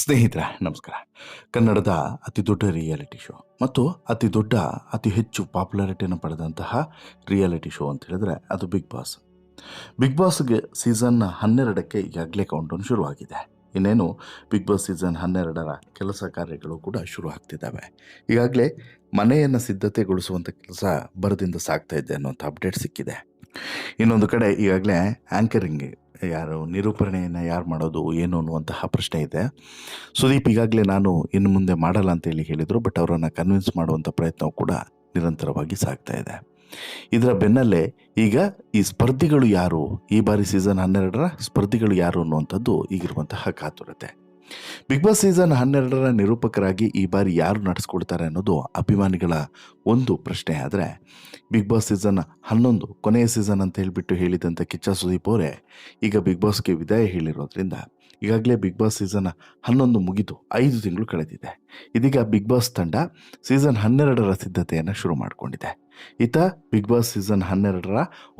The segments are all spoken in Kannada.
ಸ್ನೇಹಿತರೆ, ನಮಸ್ಕಾರ. ಕನ್ನಡದ ಅತಿ ದೊಡ್ಡ ರಿಯಾಲಿಟಿ ಶೋ ಮತ್ತು ಅತಿ ದೊಡ್ಡ, ಅತಿ ಹೆಚ್ಚು ಪಾಪ್ಯುಲಾರಿಟಿಯನ್ನು ಪಡೆದಂತಹ ರಿಯಾಲಿಟಿ ಶೋ ಅಂತ ಹೇಳಿದ್ರೆ ಅದು ಬಿಗ್ ಬಾಸ್. ಬಿಗ್ ಬಾಸ್ಗೆ ಸೀಸನ್ ಹನ್ನೆರಡಕ್ಕೆ ಈಗಾಗಲೇ ಕೌಂಟೌನ್ ಶುರುವಾಗಿದೆ. ಇನ್ನೇನು ಬಿಗ್ ಬಾಸ್ ಸೀಸನ್ ಹನ್ನೆರಡರ ಕೆಲಸ ಕಾರ್ಯಗಳು ಕೂಡ ಶುರು ಆಗ್ತಿದ್ದಾವೆ. ಈಗಾಗಲೇ ಮನೆಯನ್ನು ಸಿದ್ಧತೆಗೊಳಿಸುವಂಥ ಕೆಲಸ ಬರದಿಂದ ಸಾಗ್ತಾ ಇದೆ ಅನ್ನೋಂಥ ಅಪ್ಡೇಟ್ ಸಿಕ್ಕಿದೆ. ಇನ್ನೊಂದು ಕಡೆ ಈಗಾಗಲೇ ಆ್ಯಂಕರಿಂಗ್ ಯಾರು ನಿರೂಪಣೆಯನ್ನು ಯಾರು ಮಾಡೋದು, ಏನು ಅನ್ನುವಂತಹ ಪ್ರಶ್ನೆ ಇದೆ. ಸುದೀಪ್ ಈಗಾಗಲೇ ನಾನು ಇನ್ನು ಮುಂದೆ ಮಾಡಲ್ಲ ಅಂತೇಳಿ ಹೇಳಿದರು, ಬಟ್ ಅವರನ್ನು ಕನ್ವಿನ್ಸ್ ಮಾಡುವಂಥ ಪ್ರಯತ್ನವು ಕೂಡ ನಿರಂತರವಾಗಿ ಸಾಗ್ತಾ ಇದೆ. ಇದರ ಬೆನ್ನಲ್ಲೇ ಈಗ ಈ ಸ್ಪರ್ಧಿಗಳು ಯಾರು? ಈ ಬಾರಿ ಸೀಸನ್ ಹನ್ನೆರಡರ ಸ್ಪರ್ಧಿಗಳು ಯಾರು ಅನ್ನುವಂಥದ್ದು ಈಗಿರುವಂತಹ ಕಾತುರತೆ. ಬಿಗ್ ಬಾಸ್ ಸೀಸನ್ ಹನ್ನೆರಡರ ನಿರೂಪಕರಾಗಿ ಈ ಬಾರಿ ಯಾರು ನಡೆಸ್ಕೊಳ್ತಾರೆ ಅನ್ನೋದು ಅಭಿಮಾನಿಗಳ ಒಂದು ಪ್ರಶ್ನೆ ಆದರೆ ಬಿಗ್ ಬಾಸ್ ಸೀಸನ್ ಹನ್ನೊಂದು ಕೊನೆಯ ಸೀಸನ್ ಅಂತ ಹೇಳಿಬಿಟ್ಟು ಹೇಳಿದಂಥ ಕಿಚ್ಚ ಸುದೀಪ್ ಅವರೇ, ಈಗ ಬಿಗ್ ಬಾಸ್ಗೆ ವಿದಾಯ ಹೇಳಿರೋದ್ರಿಂದ ಈಗಾಗಲೇ ಬಿಗ್ ಬಾಸ್ ಸೀಸನ್ ಹನ್ನೊಂದು ಮುಗಿದು ಐದು ತಿಂಗಳು ಕಳೆದಿದೆ. ಇದೀಗ ಬಿಗ್ ಬಾಸ್ ತಂಡ ಸೀಸನ್ ಹನ್ನೆರಡರ ಸಿದ್ಧತೆಯನ್ನು ಶುರು ಮಾಡಿಕೊಂಡಿದೆ. ಈತ ಬಿಗ್ ಬಾಸ್ ಸೀಸನ್ ಹನ್ನೆರಡರ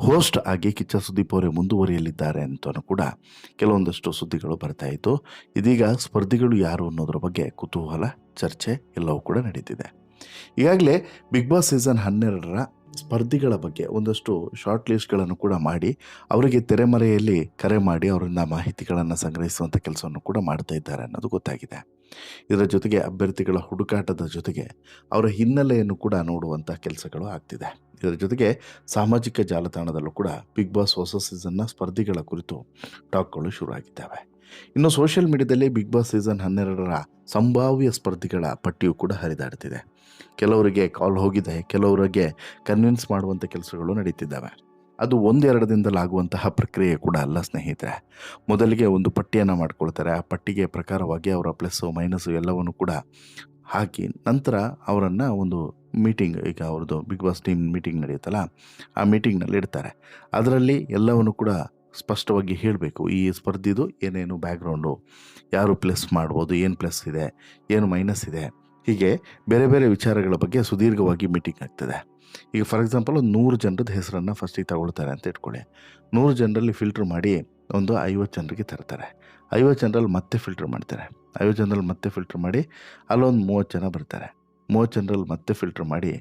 ಹೋಸ್ಟ್ ಆಗಿ ಕಿಚ್ಚ ಸುದೀಪ್ ಅವರೇ ಮುಂದುವರಿಯಲಿದ್ದಾರೆ ಅಂತಲೂ ಕೂಡ ಕೆಲವೊಂದಷ್ಟು ಸುದ್ದಿಗಳು ಬರ್ತಾ ಇತ್ತು. ಇದೀಗ ಸ್ಪರ್ಧಿಗಳು ಯಾರು ಅನ್ನೋದ್ರ ಬಗ್ಗೆ ಕುತೂಹಲ, ಚರ್ಚೆ ಎಲ್ಲವೂ ಕೂಡ ನಡೀತಿದೆ. ಈಗಾಗಲೇ ಬಿಗ್ ಬಾಸ್ ಸೀಸನ್ ಹನ್ನೆರಡರ ಸ್ಪರ್ಧಿಗಳ ಬಗ್ಗೆ ಒಂದಷ್ಟು ಶಾರ್ಟ್ ಲಿಸ್ಟ್ಗಳನ್ನು ಕೂಡ ಮಾಡಿ, ಅವರಿಗೆ ತೆರೆಮರೆಯಲ್ಲಿ ಕರೆ ಮಾಡಿ, ಅವರಿಂದ ಮಾಹಿತಿಗಳನ್ನು ಸಂಗ್ರಹಿಸುವಂಥ ಕೆಲಸವನ್ನು ಕೂಡ ಮಾಡ್ತಾ ಇದ್ದಾರೆ ಅನ್ನೋದು ಗೊತ್ತಾಗಿದೆ. ಇದರ ಜೊತೆಗೆ ಅಭ್ಯರ್ಥಿಗಳ ಹುಡುಕಾಟದ ಜೊತೆಗೆ ಅವರ ಹಿನ್ನೆಲೆಯನ್ನು ಕೂಡ ನೋಡುವಂಥ ಕೆಲಸಗಳು ಆಗ್ತಿದೆ. ಇದರ ಜೊತೆಗೆ ಸಾಮಾಜಿಕ ಜಾಲತಾಣದಲ್ಲೂ ಕೂಡ ಬಿಗ್ ಬಾಸ್ ಹೊಸ ಸೀಸನ್ನ ಸ್ಪರ್ಧಿಗಳ ಕುರಿತು ಟಾಕ್ಗಳು ಶುರುವಾಗಿದ್ದಾವೆ. ಇನ್ನು ಸೋಷಿಯಲ್ ಮೀಡಿಯಾದಲ್ಲಿ ಬಿಗ್ ಬಾಸ್ ಸೀಸನ್ ಹನ್ನೆರಡರ ಸಂಭಾವ್ಯ ಸ್ಪರ್ಧಿಗಳ ಪಟ್ಟಿಯು ಕೂಡ ಹರಿದಾಡ್ತಿದೆ. ಕೆಲವರಿಗೆ ಕಾಲ್ ಹೋಗಿದೆ, ಕೆಲವರಿಗೆ ಕನ್ವಿನ್ಸ್ ಮಾಡುವಂಥ ಕೆಲಸಗಳು ನಡೀತಿದ್ದಾವೆ. ಅದು ಒಂದೆರಡು ದಿನದಲ್ಲಾಗುವಂತಹ ಪ್ರಕ್ರಿಯೆ ಕೂಡ ಅಲ್ಲ ಸ್ನೇಹಿತರೆ. ಮೊದಲಿಗೆ ಒಂದು ಪಟ್ಟಿಯನ್ನು ಮಾಡ್ಕೊಳ್ತಾರೆ, ಆ ಪಟ್ಟಿಗೆ ಪ್ರಕಾರವಾಗಿ ಅವರ ಪ್ಲಸ್ಸು ಮೈನಸ್ಸು ಎಲ್ಲವನ್ನು ಕೂಡ ಹಾಕಿ ನಂತರ ಅವರನ್ನು ಒಂದು ಮೀಟಿಂಗ್ ಈಗ ಅವ್ರದ್ದು ಬಿಗ್ ಬಾಸ್ ಟೀಮ್ ಮೀಟಿಂಗ್ ನಡೆಯುತ್ತಲ್ಲ, ಆ ಮೀಟಿಂಗ್ನಲ್ಲಿ ಇಡ್ತಾರೆ. ಅದರಲ್ಲಿ ಎಲ್ಲವನ್ನು ಕೂಡ ಸ್ಪಷ್ಟವಾಗಿ ಹೇಳಬೇಕು, ಈ ಸ್ಪರ್ಧಿದು ಏನೇನು ಬ್ಯಾಕ್ಗ್ರೌಂಡು ಯಾರು ಪ್ಲಸ್ ಮಾಡ್ಬೋದು, ಏನು ಪ್ಲಸ್ ಇದೆ, ಏನು ಮೈನಸ್ ಇದೆ, ಹೀಗೆ ಬೇರೆ ಬೇರೆ ವಿಚಾರಗಳ ಬಗ್ಗೆ ಸುದೀರ್ಘವಾಗಿ ಮೀಟಿಂಗ್ ಆಗ್ತದೆ. ಈಗ ಫಾರ್ ಎಕ್ಸಾಂಪಲ್ ಒಂದು ನೂರು ಜನರದ ಹೆಸರನ್ನು ಫಸ್ಟಿಗೆ ತಗೊಳ್ತಾರೆ ಅಂತ ಇಟ್ಕೊಳ್ಳಿ. ನೂರು ಜನರಲ್ಲಿ ಫಿಲ್ಟ್ರ್ ಮಾಡಿ ಒಂದು ಐವತ್ತು ಜನರಿಗೆ ತರ್ತಾರೆ. ಐವತ್ತು ಜನರಲ್ಲಿ ಮತ್ತೆ ಫಿಲ್ಟ್ರ್ ಮಾಡ್ತಾರೆ. ಐವತ್ತು ಜನರಲ್ಲಿ ಮತ್ತೆ ಫಿಲ್ಟ್ರ್ ಮಾಡಿ ಅಲ್ಲೊಂದು ಮೂವತ್ತು ಜನ ಬರ್ತಾರೆ. ಮೂವತ್ತು ಜನರಲ್ಲಿ ಮತ್ತೆ ಫಿಲ್ಟ್ರ್ ಮಾಡಿ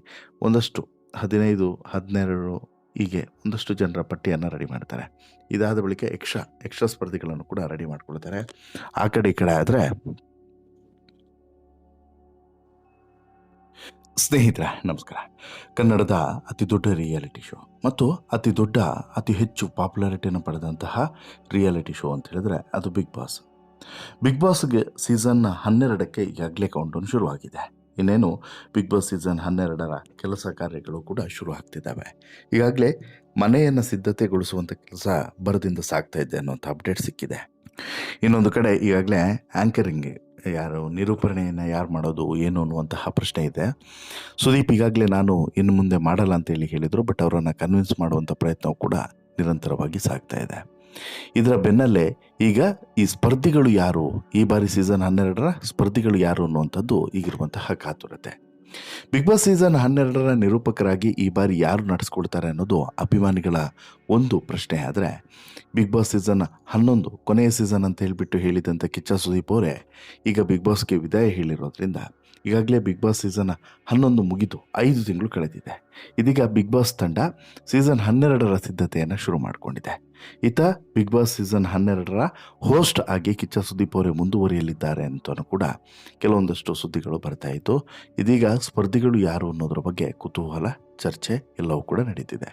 ಒಂದಷ್ಟು ಹದಿನೈದು, ಹದಿನೆರಡು ಹೀಗೆ ಒಂದಷ್ಟು ಜನರ ಪಟ್ಟಿಯನ್ನು ರೆಡಿ ಮಾಡ್ತಾರೆ. ಇದಾದ ಬಳಿಕ ಯಕ್ಷ ಎಕ್ಸ್ಟ್ರಾ ಸ್ಪರ್ಧಿಗಳನ್ನು ಕೂಡ ರೆಡಿ ಮಾಡ್ಕೊಳ್ತಾರೆ. ಆ ಕಡೆ, ಈ ಕಡೆ ಆದರೆ ಸ್ನೇಹಿತರೆ, ನಮಸ್ಕಾರ. ಕನ್ನಡದ ಅತಿ ದೊಡ್ಡ ರಿಯಾಲಿಟಿ ಶೋ ಮತ್ತು ಅತಿ ದೊಡ್ಡ, ಅತಿ ಹೆಚ್ಚು ಪಾಪ್ಯುಲಾರಿಟಿಯನ್ನು ಪಡೆದಂತಹ ರಿಯಾಲಿಟಿ ಶೋ ಅಂತ ಹೇಳಿದ್ರೆ ಅದು ಬಿಗ್ ಬಾಸ್. ಬಿಗ್ ಬಾಸ್ಗೆ ಸೀಸನ್ ಹನ್ನೆರಡಕ್ಕೆ ಈಗಾಗಲೇ ಕೌಂಟೌನ್ ಶುರುವಾಗಿದೆ. ಇನ್ನೇನು ಬಿಗ್ ಬಾಸ್ ಸೀಸನ್ ಹನ್ನೆರಡರ ಕೆಲಸ ಕಾರ್ಯಗಳು ಕೂಡ ಶುರು ಆಗ್ತಿದ್ದಾವೆ. ಈಗಾಗಲೇ ಮನೆಯನ್ನು ಸಿದ್ಧತೆಗೊಳಿಸುವಂಥ ಕೆಲಸ ಬರದಿಂದ ಸಾಗ್ತಾ ಇದೆ ಅನ್ನೋಂಥ ಅಪ್ಡೇಟ್ ಸಿಕ್ಕಿದೆ. ಇನ್ನೊಂದು ಕಡೆ ಈಗಾಗಲೇ ಆ್ಯಂಕರಿಂಗ್ ಯಾರು, ನಿರೂಪಣೆಯನ್ನು ಯಾರು ಮಾಡೋದು, ಏನು ಅನ್ನುವಂತಹ ಪ್ರಶ್ನೆ ಇದೆ. ಸುದೀಪ್, ಈಗಾಗಲೇ ನಾನು ಇನ್ನು ಮುಂದೆ ಮಾಡಲ್ಲ ಅಂತೇಳಿ ಹೇಳಿದರು ಬಟ್ ಅವರನ್ನು ಕನ್ವಿನ್ಸ್ ಮಾಡುವಂಥ ಪ್ರಯತ್ನವು ಕೂಡ ನಿರಂತರವಾಗಿ ಸಾಗ್ತಾ ಇದೆ. ಇದರ ಬೆನ್ನಲ್ಲೇ ಈಗ ಈ ಸ್ಪರ್ಧಿಗಳು ಯಾರು? ಈ ಬಾರಿ ಸೀಸನ್ ಹನ್ನೆರಡರ ಸ್ಪರ್ಧಿಗಳು ಯಾರು ಅನ್ನುವಂಥದ್ದು ಈಗಿರುವಂತಹ ಕಾತುರತೆ. ಬಿಗ್ ಬಾಸ್ ಸೀಸನ್ ಹನ್ನೆರಡರ ನಿರೂಪಕರಾಗಿ ಈ ಬಾರಿ ಯಾರು ನಡೆಸ್ಕೊಳ್ತಾರೆ ಅನ್ನೋದು ಅಭಿಮಾನಿಗಳ ಒಂದು ಪ್ರಶ್ನೆ ಆದರೆ ಬಿಗ್ ಬಾಸ್ ಸೀಸನ್ ಹನ್ನೊಂದು ಕೊನೆಯ ಸೀಸನ್ ಅಂತ ಹೇಳಿಬಿಟ್ಟು ಹೇಳಿದಂಥ ಕಿಚ್ಚ ಸುದೀಪ್ ಅವರೇ, ಈಗ ಬಿಗ್ ಬಾಸ್ಗೆ ವಿದಾಯ ಹೇಳಿರೋದ್ರಿಂದ ಈಗಾಗಲೇ ಬಿಗ್ ಬಾಸ್ ಸೀಸನ್ ಹನ್ನೊಂದು ಮುಗಿದು ಐದು ತಿಂಗಳು ಕಳೆದಿದೆ. ಇದೀಗ ಬಿಗ್ ಬಾಸ್ ತಂಡ ಸೀಸನ್ ಹನ್ನೆರಡರ ಸಿದ್ಧತೆಯನ್ನು ಶುರು ಮಾಡಿಕೊಂಡಿದೆ. ಈತ ಬಿಗ್ ಬಾಸ್ ಸೀಸನ್ ಹನ್ನೆರಡರ ಹೋಸ್ಟ್ ಆಗಿ ಕಿಚ್ಚ ಸುದೀಪ್ ಅವರೇ ಮುಂದುವರಿಯಲಿದ್ದಾರೆ ಅಂತಲೂ ಕೂಡ ಕೆಲವೊಂದಷ್ಟು ಸುದ್ದಿಗಳು ಬರ್ತಾ ಇತ್ತು. ಇದೀಗ ಸ್ಪರ್ಧಿಗಳು ಯಾರು ಅನ್ನೋದ್ರ ಬಗ್ಗೆ ಕುತೂಹಲ, ಚರ್ಚೆ ಎಲ್ಲವೂ ಕೂಡ ನಡೀತಿದೆ.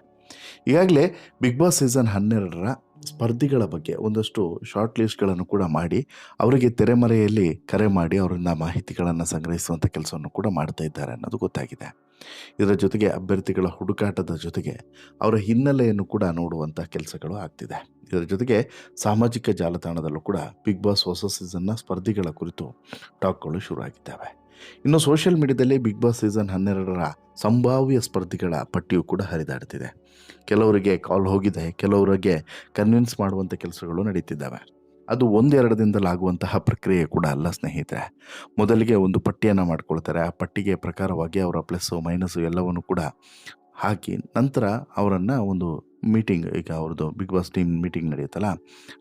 ಈಗಾಗಲೇ ಬಿಗ್ ಬಾಸ್ ಸೀಸನ್ ಹನ್ನೆರಡರ ಸ್ಪರ್ಧಿಗಳ ಬಗ್ಗೆ ಒಂದಷ್ಟು ಶಾರ್ಟ್ ಲಿಸ್ಟ್ಗಳನ್ನು ಕೂಡ ಮಾಡಿ, ಅವರಿಗೆ ತೆರೆಮರೆಯಲ್ಲಿ ಕರೆ ಮಾಡಿ, ಅವರಿಂದ ಮಾಹಿತಿಗಳನ್ನು ಸಂಗ್ರಹಿಸುವಂಥ ಕೆಲಸವನ್ನು ಕೂಡ ಮಾಡ್ತಾ ಇದ್ದಾರೆ ಅನ್ನೋದು ಗೊತ್ತಾಗಿದೆ. ಇದರ ಜೊತೆಗೆ ಅಭ್ಯರ್ಥಿಗಳ ಹುಡುಕಾಟದ ಜೊತೆಗೆ ಅವರ ಹಿನ್ನೆಲೆಯನ್ನು ಕೂಡ ನೋಡುವಂಥ ಕೆಲಸಗಳು ಆಗ್ತಿದೆ. ಇದರ ಜೊತೆಗೆ ಸಾಮಾಜಿಕ ಜಾಲತಾಣದಲ್ಲೂ ಕೂಡ ಬಿಗ್ ಬಾಸ್ ಹೊಸ ಸೀಸನ್ನ ಸ್ಪರ್ಧಿಗಳ ಕುರಿತು ಟಾಕ್ಗಳು ಶುರುವಾಗಿದ್ದಾವೆ. ಇನ್ನು ಸೋಷಿಯಲ್ ಮೀಡಿಯಾದಲ್ಲಿ ಬಿಗ್ ಬಾಸ್ ಸೀಸನ್ ಹನ್ನೆರಡರ ಸಂಭಾವ್ಯ ಸ್ಪರ್ಧಿಗಳ ಪಟ್ಟಿಯು ಕೂಡ ಹರಿದಾಡ್ತಿದೆ. ಕೆಲವರಿಗೆ ಕಾಲ್ ಹೋಗಿದೆ, ಕೆಲವರಿಗೆ ಕನ್ವಿನ್ಸ್ ಮಾಡುವಂಥ ಕೆಲಸಗಳು ನಡೀತಿದ್ದಾವೆ. ಅದು ಒಂದೆರಡದಿಂದಲಾಗುವಂತಹ ಪ್ರಕ್ರಿಯೆ ಕೂಡ ಅಲ್ಲ ಸ್ನೇಹಿತರೆ. ಮೊದಲಿಗೆ ಒಂದು ಪಟ್ಟಿಯನ್ನು ಮಾಡ್ಕೊಳ್ತಾರೆ, ಆ ಪಟ್ಟಿಗೆ ಪ್ರಕಾರವಾಗಿ ಅವರ ಪ್ಲಸ್ಸು ಮೈನಸ್ಸು ಎಲ್ಲವನ್ನು ಕೂಡ ಹಾಕಿ ನಂತರ ಅವರನ್ನು ಒಂದು ಮೀಟಿಂಗ್ ಈಗ ಅವ್ರದ್ದು ಬಿಗ್ ಬಾಸ್ ಟೀಮ್ ಮೀಟಿಂಗ್ ನಡೆಯುತ್ತಲ್ಲ,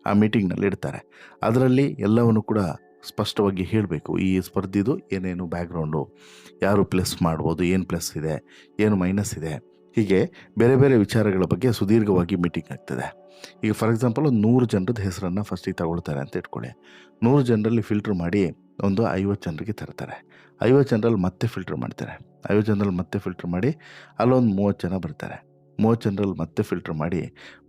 ಆ ಮೀಟಿಂಗ್ನಲ್ಲಿ ಇಡ್ತಾರೆ. ಅದರಲ್ಲಿ ಎಲ್ಲವನ್ನು ಕೂಡ ಸ್ಪಷ್ಟವಾಗಿ ಹೇಳಬೇಕು, ಈ ಸ್ಪರ್ಧಿದು ಏನೇನು ಬ್ಯಾಕ್ಗ್ರೌಂಡು ಯಾರು ಪ್ಲಸ್ ಮಾಡ್ಬೋದು, ಏನು ಪ್ಲಸ್ ಇದೆ, ಏನು ಮೈನಸ್ ಇದೆ, ಹೀಗೆ ಬೇರೆ ಬೇರೆ ವಿಚಾರಗಳ ಬಗ್ಗೆ ಸುದೀರ್ಘವಾಗಿ ಮೀಟಿಂಗ್ ಆಗ್ತದೆ. ಈಗ ಫಾರ್ ಎಕ್ಸಾಂಪಲ್ ನೂರು ಜನರದ್ದು ಹೆಸರನ್ನು ಫಸ್ಟಿಗೆ ತಗೊಳ್ತಾರೆ ಅಂತ ಇಟ್ಕೊಳ್ಳಿ. ನೂರು ಜನರಲ್ಲಿ ಫಿಲ್ಟ್ರ್ ಮಾಡಿ ಒಂದು ಐವತ್ತು ಜನರಿಗೆ ತರ್ತಾರೆ. ಐವತ್ತು ಜನರಲ್ಲಿ ಮತ್ತೆ ಫಿಲ್ಟ್ರ್ ಮಾಡ್ತಾರೆ. ಐವತ್ತು ಜನರಲ್ಲಿ ಮತ್ತೆ ಫಿಲ್ಟ್ರ್ ಮಾಡಿ ಅಲ್ಲೊಂದು ಮೂವತ್ತು ಜನ ಬರ್ತಾರೆ. ಮೂವತ್ತು ಜನರಲ್ಲಿ ಮತ್ತೆ ಫಿಲ್ಟ್ರ್ ಮಾಡಿ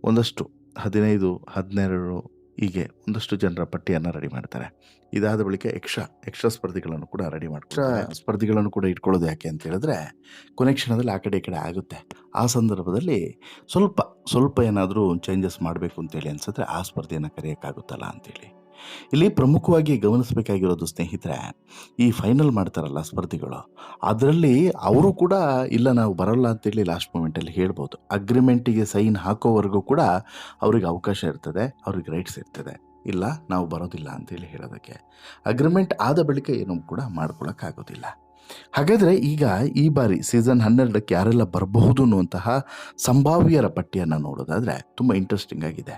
ಒಂದಷ್ಟು ಹದಿನೈದು, ಹದಿನೆರಡು ಹೀಗೆ ಒಂದಷ್ಟು ಜನರ ಪಟ್ಟಿಯನ್ನು ರೆಡಿ ಮಾಡ್ತಾರೆ. ಇದಾದ ಬಳಿಕ ಯಕ್ಷ ಯಕ್ಷ ಸ್ಪರ್ಧಿಗಳನ್ನು ಕೂಡ ರೆಡಿ ಮಾಡ್ತಾರೆ ಸ್ಪರ್ಧಿಗಳನ್ನು ಕೂಡ ಇಟ್ಕೊಳ್ಳೋದು ಯಾಕೆ ಅಂತ ಹೇಳಿದ್ರೆ ಕೊನೆ ಕ್ಷಣದಲ್ಲಿ ಆ ಕಡೆ ಈ ಕಡೆ ಆಗುತ್ತೆ. ಆ ಸಂದರ್ಭದಲ್ಲಿ ಸ್ವಲ್ಪ ಸ್ವಲ್ಪ ಏನಾದರೂ ಚೇಂಜಸ್ ಮಾಡಬೇಕು ಅಂತೇಳಿ ಅನ್ಸಿದ್ರೆ ಆ ಸ್ಪರ್ಧೆಯನ್ನು ಕರೆಯೋಕ್ಕಾಗುತ್ತಲ್ಲ ಅಂತೇಳಿ ಇಲ್ಲಿ ಪ್ರಮುಖವಾಗಿ ಗಮನಿಸಬೇಕಾಗಿರೋದು ಸ್ನೇಹಿತರೆ, ಈ ಫೈನಲ್ ಮಾಡ್ತಾರಲ್ಲ ಸ್ಪರ್ಧಿಗಳು, ಅದರಲ್ಲಿ ಅವರು ಕೂಡ ಇಲ್ಲ ನಾವು ಬರೋಲ್ಲ ಅಂತೇಳಿ ಲಾಸ್ಟ್ ಮೂಮೆಂಟಲ್ಲಿ ಹೇಳ್ಬೋದು. ಅಗ್ರಿಮೆಂಟಿಗೆ ಸೈನ್ ಹಾಕೋವರೆಗೂ ಕೂಡ ಅವ್ರಿಗೆ ಅವಕಾಶ ಇರ್ತದೆ, ಅವ್ರಿಗೆ ರೈಟ್ಸ್ ಇರ್ತದೆ. ಇಲ್ಲ, ನಾವು ಬರೋದಿಲ್ಲ ಅಂತೇಳಿ ಹೇಳೋದಕ್ಕೆ. ಅಗ್ರಿಮೆಂಟ್ ಆದ ಬಳಿಕ ಏನೂ ಕೂಡ ಮಾಡ್ಕೊಳಕ್ಕಾಗೋದಿಲ್ಲ. ಹಾಗಾದರೆ ಈಗ ಈ ಬಾರಿ ಸೀಸನ್ ಹನ್ನೆರಡಕ್ಕೆ ಯಾರೆಲ್ಲ ಬರಬಹುದು ಅನ್ನುವಂತಹ ಸಂಭಾವ್ಯರ ಪಟ್ಟಿಯನ್ನು ನೋಡೋದಾದರೆ ತುಂಬ ಇಂಟ್ರೆಸ್ಟಿಂಗ್ ಆಗಿದೆ.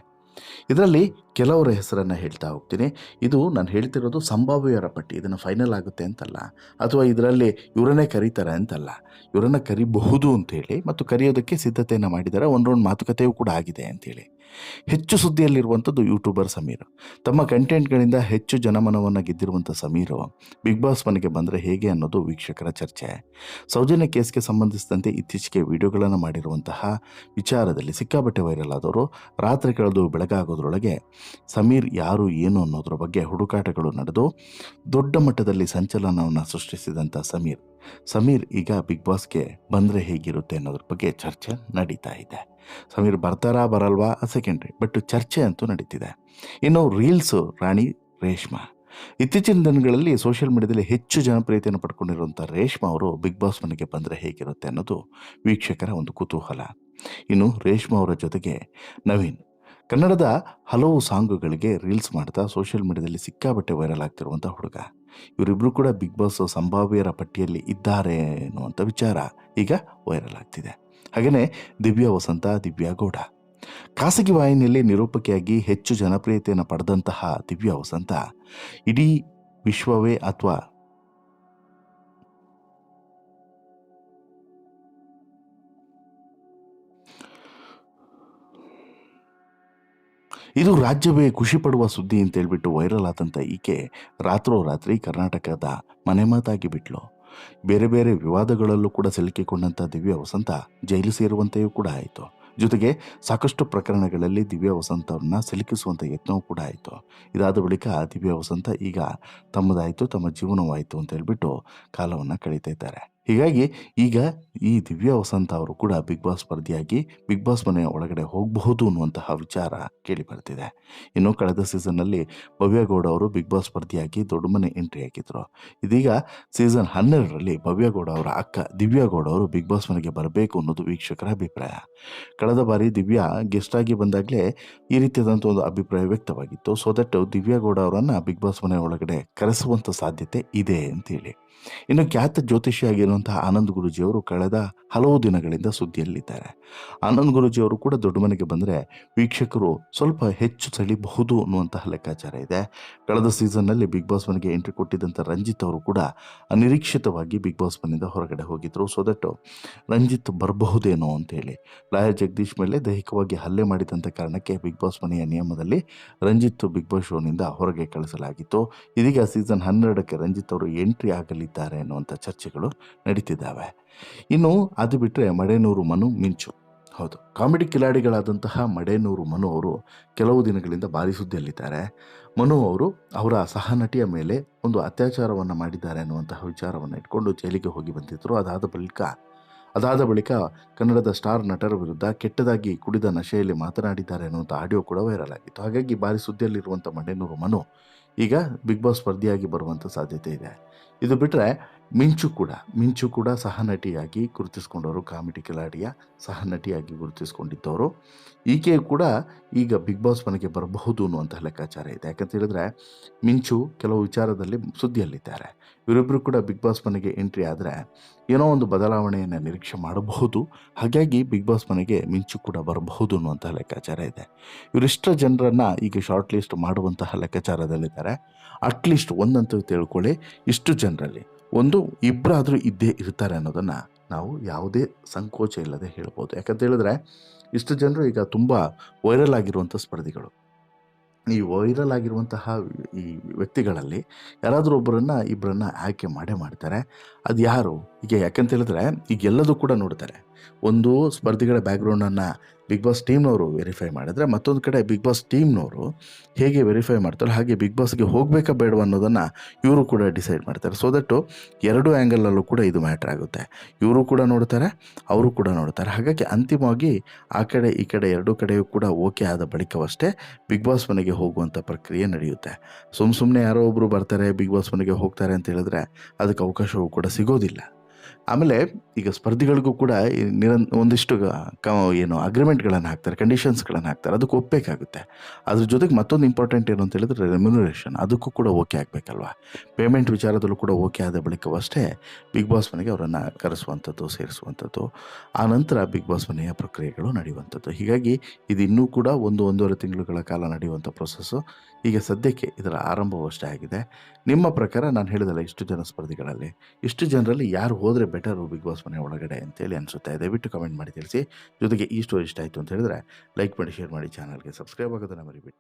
ಇದರಲ್ಲಿ ಕೆಲವರ ಹೆಸರನ್ನು ಹೇಳ್ತಾ ಹೋಗ್ತೀನಿ. ಇದು ನಾನು ಹೇಳ್ತಿರೋದು ಸಂಭಾವ್ಯರ ಪಟ್ಟಿ. ಇದನ್ನು ಫೈನಲ್ ಆಗುತ್ತೆ ಅಂತಲ್ಲ. ಅಥವಾ ಇದರಲ್ಲಿ ಇವರನ್ನೇ ಕರೀತಾರೆ ಅಂತಲ್ಲ. ಇವರನ್ನು ಕರಿಬಹುದು ಅಂತೇಳಿ ಮತ್ತು ಕರೆಯೋದಕ್ಕೆ ಸಿದ್ಧತೆಯನ್ನು ಮಾಡಿದ್ದಾರೆ. ಒಂದು ರೌಂಡ್ ಮಾತುಕತೆಯೂ ಕೂಡ ಆಗಿದೆ ಅಂತೇಳಿ ಹೆಚ್ಚು ಸುದ್ದಿಯಲ್ಲಿರುವಂಥದ್ದು ಯೂಟ್ಯೂಬರ್ ಸಮೀರ್. ತಮ್ಮ ಕಂಟೆಂಟ್ಗಳಿಂದ ಹೆಚ್ಚು ಜನಮನವನ್ನು ಗೆದ್ದಿರುವಂಥ ಸಮೀರ್ ಬಿಗ್ ಬಾಸ್ ಮನೆಗೆ ಬಂದರೆ ಹೇಗೆ ಅನ್ನೋದು ವೀಕ್ಷಕರ ಚರ್ಚೆ. ಸೌಜನ್ಯ ಕೇಸ್ಗೆ ಸಂಬಂಧಿಸಿದಂತೆ ಇತ್ತೀಚೆಗೆ ವಿಡಿಯೋಗಳನ್ನು ಮಾಡಿರುವಂತಹ ವಿಚಾರದಲ್ಲಿ ಸಿಕ್ಕಾಬಟ್ಟೆ ವೈರಲ್ ಆದವರು ರಾತ್ರಿ ಕಳೆದು ಬೆಳಗಾಗೋದ್ರೊಳಗೆ ಸಮೀರ್ ಯಾರು, ಏನು ಅನ್ನೋದ್ರ ಬಗ್ಗೆ ಹುಡುಕಾಟಗಳು ನಡೆದು ದೊಡ್ಡ ಮಟ್ಟದಲ್ಲಿ ಸಂಚಲನವನ್ನು ಸೃಷ್ಟಿಸಿದಂಥ ಸಮೀರ್. ಸಮೀರ್ ಈಗ ಬಿಗ್ ಬಾಸ್ಗೆ ಬಂದರೆ ಹೇಗಿರುತ್ತೆ ಅನ್ನೋದ್ರ ಬಗ್ಗೆ ಚರ್ಚೆ ನಡೀತಾ ಇದೆ. ಸಮೀರ್ ಬರ್ತಾರಾ, ಬರಲ್ವಾ? ಸೆಕೆಂಡ್ರಿ ಬಟ್ ಚರ್ಚೆ ಅಂತೂ ನಡೀತಿದೆ. ಇನ್ನು ರೀಲ್ಸು ರಾಣಿ, ರೇಷ್ಮಾ. ಇತ್ತೀಚಿನ ದಿನಗಳಲ್ಲಿ ಸೋಷಿಯಲ್ ಮೀಡಿಯಾದಲ್ಲಿ ಹೆಚ್ಚು ಜನಪ್ರಿಯತೆಯನ್ನು ಪಡ್ಕೊಂಡಿರುವಂಥ ರೇಷ್ಮಾ ಅವರು ಬಿಗ್ ಬಾಸ್ ಮನೆಗೆ ಬಂದರೆ ಹೇಗಿರುತ್ತೆ ಅನ್ನೋದು ವೀಕ್ಷಕರ ಒಂದು ಕುತೂಹಲ. ಇನ್ನು ರೇಷ್ಮಾ ಅವರ ಜೊತೆಗೆ ನವೀನ್. ಕನ್ನಡದ ಹಲವು ಸಾಂಗುಗಳಿಗೆ ರೀಲ್ಸ್ ಮಾಡ್ತಾ ಸೋಷಿಯಲ್ ಮೀಡಿಯಾದಲ್ಲಿ ಸಿಕ್ಕಾಬಟ್ಟೆ ವೈರಲ್ ಆಗ್ತಿರುವಂಥ ಹುಡುಗ. ಇವರಿಬ್ಬರು ಕೂಡ ಬಿಗ್ ಬಾಸ್ ಸಂಭಾವ್ಯರ ಪಟ್ಟಿಯಲ್ಲಿ ಇದ್ದಾರೆ ಅನ್ನುವಂಥ ವಿಚಾರ ಈಗ ವೈರಲ್ ಆಗ್ತಿದೆ. ಹಾಗೆಯೇ ದಿವ್ಯಾ ವಸಂತ, ದಿವ್ಯಾ ಗೌಡ. ಖಾಸಗಿ ವಾಹಿನಿಯಲ್ಲಿ ನಿರೂಪಕಿಯಾಗಿ ಹೆಚ್ಚು ಜನಪ್ರಿಯತೆಯನ್ನು ಪಡೆದಂತಹ ದಿವ್ಯಾ ವಸಂತ ಇಡೀ ವಿಶ್ವವೇ ಅಥವಾ ಇದು ರಾಜ್ಯವೇ ಖುಷಿ ಪಡುವ ಸುದ್ದಿ ಅಂತ ಹೇಳ್ಬಿಟ್ಟು ವೈರಲ್ ಆದಂಥ ಈಕೆ ರಾತ್ರೋರಾತ್ರಿ ಕರ್ನಾಟಕದ ಮನೆ ಮಾತಾಗಿ ಬಿಟ್ಲು. ಬೇರೆ ಬೇರೆ ವಿವಾದಗಳಲ್ಲೂ ಕೂಡ ಸಿಲುಕಿಕೊಂಡಂಥ ದಿವ್ಯ ವಸಂತ ಜೈಲು ಸೇರುವಂತೆಯೂ ಕೂಡ ಆಯಿತು. ಜೊತೆಗೆ ಸಾಕಷ್ಟು ಪ್ರಕರಣಗಳಲ್ಲಿ ದಿವ್ಯಾ ವಸಂತವನ್ನು ಸಿಲುಕಿಸುವಂಥ ಯತ್ನವೂ ಕೂಡ ಆಯಿತು. ಇದಾದ ಬಳಿಕ ದಿವ್ಯ ವಸಂತ ಈಗ ತಮ್ಮದಾಯಿತು, ತಮ್ಮ ಜೀವನವಾಯಿತು ಅಂತ ಹೇಳ್ಬಿಟ್ಟು ಕಾಲವನ್ನು ಕಳೀತಾ ಇದ್ದಾರೆ. ಹೀಗಾಗಿ ಈಗ ಈ ದಿವ್ಯಾ ವಸಂತ ಅವರು ಕೂಡ ಬಿಗ್ ಬಾಸ್ ಸ್ಪರ್ಧಿಯಾಗಿ ಬಿಗ್ ಬಾಸ್ ಮನೆಯ ಒಳಗಡೆ ಹೋಗಬಹುದು ಅನ್ನುವಂತಹ ವಿಚಾರ ಕೇಳಿ ಬರ್ತಿದೆ ಇನ್ನು ಕಳೆದ ಸೀಸನ್ನಲ್ಲಿ ಭವ್ಯಗೌಡ ಅವರು ಬಿಗ್ ಬಾಸ್ ಸ್ಪರ್ಧಿಯಾಗಿ ದೊಡ್ಡ ಮನೆ ಎಂಟ್ರಿ ಹಾಕಿದ್ರು. ಇದೀಗ ಸೀಸನ್ ಹನ್ನೆರಡರಲ್ಲಿ ಭವ್ಯಗೌಡ ಅವರ ಅಕ್ಕ ದಿವ್ಯಾಗೌಡ ಅವರು ಬಿಗ್ ಬಾಸ್ ಮನೆಗೆ ಬರಬೇಕು ಅನ್ನೋದು ವೀಕ್ಷಕರ ಅಭಿಪ್ರಾಯ. ಕಳೆದ ಬಾರಿ ದಿವ್ಯಾ ಗೆಸ್ಟ್ ಆಗಿ ಬಂದಾಗಲೇ ಈ ರೀತಿಯಾದಂಥ ಒಂದು ಅಭಿಪ್ರಾಯ ವ್ಯಕ್ತವಾಗಿತ್ತು. ಸೊ ದಟ್ ದಿವ್ಯಾಗೌಡ ಅವರನ್ನು ಬಿಗ್ ಬಾಸ್ ಮನೆ ಒಳಗಡೆ ಕರೆಸುವಂಥ ಸಾಧ್ಯತೆ ಇದೆ ಅಂತೇಳಿ. ಇನ್ನು ಖ್ಯಾತ ಜ್ಯೋತಿಷಿಯಾಗಿರುವಂತಹ ಆನಂದ್ ಗುರುಜಿಯವರು ಕಳೆದ ಹಲವು ದಿನಗಳಿಂದ ಸುದ್ದಿಯಲ್ಲಿದ್ದಾರೆ. ಆನಂದ್ ಗುರುಜಿಯವರು ಕೂಡ ದೊಡ್ಡ ಮನೆಗೆ ಬಂದರೆ ವೀಕ್ಷಕರು ಸ್ವಲ್ಪ ಹೆಚ್ಚು ಸೆಳಿಬಹುದು ಅನ್ನುವಂತಹ ಲೆಕ್ಕಾಚಾರ ಇದೆ. ಕಳೆದ ಸೀಸನ್ನಲ್ಲಿ ಬಿಗ್ ಬಾಸ್ ಮನೆಗೆ ಎಂಟ್ರಿ ಕೊಟ್ಟಿದ್ದಂಥ ರಂಜಿತ್ ಅವರು ಕೂಡ ಅನಿರೀಕ್ಷಿತವಾಗಿ ಬಿಗ್ ಬಾಸ್ ಮನೆಯಿಂದ ಹೊರಗಡೆ ಹೋಗಿದ್ರು. ಸೊ ದಟ್ ರಂಜಿತ್ ಬರಬಹುದೇನೋ ಅಂತೇಳಿ. ಲಾಯರ್ ಜಗದೀಶ್ ಮೇಲೆ ದೈಹಿಕವಾಗಿ ಹಲ್ಲೆ ಮಾಡಿದಂಥ ಕಾರಣಕ್ಕೆ ಬಿಗ್ ಬಾಸ್ ಮನೆಯ ನಿಯಮದಲ್ಲಿ ರಂಜಿತ್ ಬಿಗ್ ಬಾಸ್ ಶೋನಿಂದ ಹೊರಗೆ ಕಳಿಸಲಾಗಿತ್ತು. ಇದೀಗ ಸೀಸನ್ ಹನ್ನೆರಡಕ್ಕೆ ರಂಜಿತ್ ಅವರು ಎಂಟ್ರಿ ಆಗಲಿದ್ದಾರೆ ಅನ್ನುವಂಥ ಚರ್ಚೆಗಳು ನಡೀತಿದ್ದಾವೆ. ಇನ್ನು ಅದು ಬಿಟ್ಟರೆ ಮಡೇನೂರು ಮನು ಮಿಂಚು. ಹೌದು. ಕಾಮಿಡಿ ಕಿಲಾಡಿಗಳಾದಂತಹ ಮಡೇನೂರು ಮನು ಅವರು ಕೆಲವು ದಿನಗಳಿಂದ ಭಾರಿ ಸುದ್ದಿಯಲ್ಲಿದ್ದಾರೆ. ಮನು ಅವರು ಅವರ ಸಹನಟಿಯ ಮೇಲೆ ಒಂದು ಅತ್ಯಾಚಾರವನ್ನು ಮಾಡಿದ್ದಾರೆ ಅನ್ನುವಂತಹ ವಿಚಾರವನ್ನು ಇಟ್ಕೊಂಡು ಜೈಲಿಗೆ ಹೋಗಿ ಬಂದಿದ್ದರು ಅದಾದ ಬಳಿಕ ಅದಾದ ಬಳಿಕ ಕನ್ನಡದ ಸ್ಟಾರ್ ನಟರ ವಿರುದ್ಧ ಕೆಟ್ಟದಾಗಿ ಕುಡಿದ ನಶೆಯಲ್ಲಿ ಮಾತನಾಡಿದ್ದಾರೆ ಅನ್ನುವಂಥ ಆಡಿಯೋ ಕೂಡ ವೈರಲ್ ಆಗಿತ್ತು. ಹಾಗಾಗಿ ಭಾರಿ ಸುದ್ದಿಯಲ್ಲಿರುವಂಥ ಮಡೇನೂರು ಮನು ಈಗ ಬಿಗ್ ಬಾಸ್ ಸ್ಪರ್ಧಿಯಾಗಿ ಬರುವಂಥ ಸಾಧ್ಯತೆ ಇದೆ. ಇದು ಬಿಟ್ಟರೆ ಮಿಂಚು ಕೂಡ ಮಿಂಚು ಕೂಡ ಸಹನಟಿಯಾಗಿ ಗುರುತಿಸ್ಕೊಂಡವರು ಕಾಮಿಡಿ ಕಿಲಾಡಿಯ ಸಹನಟಿಯಾಗಿ ಗುರುತಿಸ್ಕೊಂಡಿದ್ದವರು. ಈಕೆ ಕೂಡ ಈಗ ಬಿಗ್ ಬಾಸ್ ಮನೆಗೆ ಬರಬಹುದು ಅನ್ನುವಂಥ ಲೆಕ್ಕಾಚಾರ ಇದೆ. ಯಾಕಂತ ಹೇಳಿದ್ರೆ ಮಿಂಚು ಕೆಲವು ವಿಚಾರದಲ್ಲಿ ಸುದ್ದಿಯಲ್ಲಿದ್ದಾರೆ. ಇವರಿಬ್ಬರು ಕೂಡ ಬಿಗ್ ಬಾಸ್ ಮನೆಗೆ ಎಂಟ್ರಿ ಆದರೆ ಏನೋ ಒಂದು ಬದಲಾವಣೆಯನ್ನು ನಿರೀಕ್ಷೆ ಮಾಡಬಹುದು. ಹಾಗಾಗಿ ಬಿಗ್ ಬಾಸ್ ಮನೆಗೆ ಮಿಂಚು ಕೂಡ ಬರಬಹುದು ಅನ್ನುವಂತಹ ಲೆಕ್ಕಾಚಾರ ಇದೆ. ಇವರಿಷ್ಟ ಜನರನ್ನು ಈಗ ಶಾರ್ಟ್ ಲಿಸ್ಟ್ ಮಾಡುವಂತಹ ಲೆಕ್ಕಾಚಾರದಲ್ಲಿದ್ದಾರೆ. ಅಟ್ಲೀಸ್ಟ್ ಒಂದಂತೂ ತಿಳ್ಕೊಳ್ಳಿ. ಇಷ್ಟು ಜನರಲ್ಲಿ ಒಂದು ಇಬ್ಬರಾದರೂ ಇದ್ದೇ ಇರ್ತಾರೆ ಅನ್ನೋದನ್ನು ನಾವು ಯಾವುದೇ ಸಂಕೋಚ ಇಲ್ಲದೆ ಹೇಳ್ಬೋದು. ಯಾಕಂತ ಹೇಳಿದ್ರೆ ಇಷ್ಟು ಜನರು ಈಗ ತುಂಬ ವೈರಲ್ ಆಗಿರುವಂಥ ಸ್ಪರ್ಧಿಗಳು. ಈ ವೈರಲ್ ಆಗಿರುವಂತಹ ಈ ವ್ಯಕ್ತಿಗಳಲ್ಲಿ ಯಾರಾದರೂ ಒಬ್ಬರನ್ನು ಇಬ್ಬರನ್ನು ಆಯ್ಕೆ ಮಾಡೇ ಮಾಡ್ತಾರೆ. ಅದು ಯಾರು ಈಗ ಯಾಕಂತ ಹೇಳಿದ್ರೆ ಈಗ ಎಲ್ಲದೂ ಕೂಡ ನೋಡ್ತಾರೆ. ಒಂದು ಸ್ಪರ್ಧಿಗಳ ಬ್ಯಾಕ್ಗ್ರೌಂಡನ್ನು ಬಿಗ್ ಬಾಸ್ ಟೀಮ್ನವರು ವೆರಿಫೈ ಮಾಡಿದ್ರೆ, ಮತ್ತೊಂದು ಕಡೆ ಬಿಗ್ ಬಾಸ್ ಟೀಮ್ನವರು ಹೇಗೆ ವೆರಿಫೈ ಮಾಡ್ತಾರೋ ಹಾಗೆ ಬಿಗ್ ಬಾಸ್ಗೆ ಹೋಗಬೇಕಾ ಬೇಡವ ಅನ್ನೋದನ್ನು ಇವರು ಕೂಡ ಡಿಸೈಡ್ ಮಾಡ್ತಾರೆ. ಸೊ ದಟ್ಟು ಎರಡು ಆ್ಯಂಗಲಲ್ಲೂ ಕೂಡ ಇದು ಮ್ಯಾಟ್ರ್ ಆಗುತ್ತೆ. ಇವರು ಕೂಡ ನೋಡ್ತಾರೆ, ಅವರು ಕೂಡ ನೋಡ್ತಾರೆ. ಹಾಗಾಗಿ ಅಂತಿಮವಾಗಿ ಆ ಕಡೆ ಈ ಕಡೆ ಎರಡೂ ಕಡೆಯೂ ಕೂಡ ಓಕೆ ಆದ ಬಳಿಕವಷ್ಟೇ ಬಿಗ್ ಬಾಸ್ ಮನೆಗೆ ಹೋಗುವಂಥ ಪ್ರಕ್ರಿಯೆ ನಡೆಯುತ್ತೆ. ಸುಮ್ಮ ಸುಮ್ಮನೆ ಯಾರೋ ಒಬ್ಬರು ಬರ್ತಾರೆ ಬಿಗ್ ಬಾಸ್ ಮನೆಗೆ ಹೋಗ್ತಾರೆ ಅಂತ ಹೇಳಿದ್ರೆ ಅದಕ್ಕೆ ಅವಕಾಶವೂ ಕೂಡ ಸಿಗೋದಿಲ್ಲ. ಆಮೇಲೆ ಈಗ ಸ್ಪರ್ಧಿಗಳಿಗೂ ಕೂಡ ನಿರನ್ ಒಂದಿಷ್ಟು ಕ ಏನು ಅಗ್ರಿಮೆಂಟ್ಗಳನ್ನು ಹಾಕ್ತಾರೆ ಕಂಡೀಷನ್ಸ್ಗಳನ್ನು ಹಾಕ್ತಾರೆ, ಅದಕ್ಕೆ ಒಪ್ಪಬೇಕಾಗುತ್ತೆ ಅದ್ರ ಜೊತೆಗೆ ಮತ್ತೊಂದು ಇಂಪಾರ್ಟೆಂಟ್ ಏನು ಅಂತ ಹೇಳಿದ್ರೆ ರೆಮ್ಯುನರೇಷನ್ ಅದಕ್ಕೂ ಕೂಡ ಓಕೆ ಆಗಬೇಕಲ್ವಾ? ಪೇಮೆಂಟ್ ವಿಚಾರದಲ್ಲೂ ಕೂಡ ಓಕೆ ಆದ ಬಳಿಕವಷ್ಟೇ ಬಿಗ್ ಬಾಸ್ ಮನೆಗೆ ಅವರನ್ನು ಕರೆಸುವಂಥದ್ದು, ಸೇರಿಸುವಂಥದ್ದು, ಆ ನಂತರ ಬಿಗ್ ಬಾಸ್ ಮನೆಯ ಪ್ರಕ್ರಿಯೆಗಳು ನಡೆಯುವಂಥದ್ದು. ಹೀಗಾಗಿ ಇದು ಇನ್ನೂ ಕೂಡ ಒಂದು ಒಂದೂವರೆ ತಿಂಗಳುಗಳ ಕಾಲ ನಡೆಯುವಂಥ ಪ್ರೊಸೆಸ್ಸು ಈಗ ಸದ್ಯಕ್ಕೆ ಇದರ ಆರಂಭವಷ್ಟೇ ಆಗಿದೆ. ನಿಮ್ಮ ಪ್ರಕಾರ ನಾನು ಹೇಳಿದಲ್ಲ, ಇಷ್ಟು ಜನ ಸ್ಪರ್ಧಿಗಳಲ್ಲಿ, ಇಷ್ಟು ಜನರಲ್ಲಿ ಯಾರು ಹೋದರೆ ಬೆಟರು ಬಿಗ್ ಬಾಸ್ ಮನೆ ಒಳಗಡೆ ಅಂತೇಳಿ ಅನಿಸುತ್ತೆ. ದಯವಿಟ್ಟು ಕಮೆಂಟ್ ಮಾಡಿ ತಿಳಿಸಿ. ಜೊತೆಗೆ ಈ ಸ್ಟೋರಿ ಇಷ್ಟ ಆಯಿತು ಅಂತ ಹೇಳಿದ್ರೆ ಲೈಕ್ ಮಾಡಿ ಶೇರ್ ಮಾಡಿ ಚಾನಲ್ಗೆ ಸಬ್ಸ್ಕ್ರೈಬ್ ಆಗೋದನ್ನು ಮರಿಬೇಡಿ.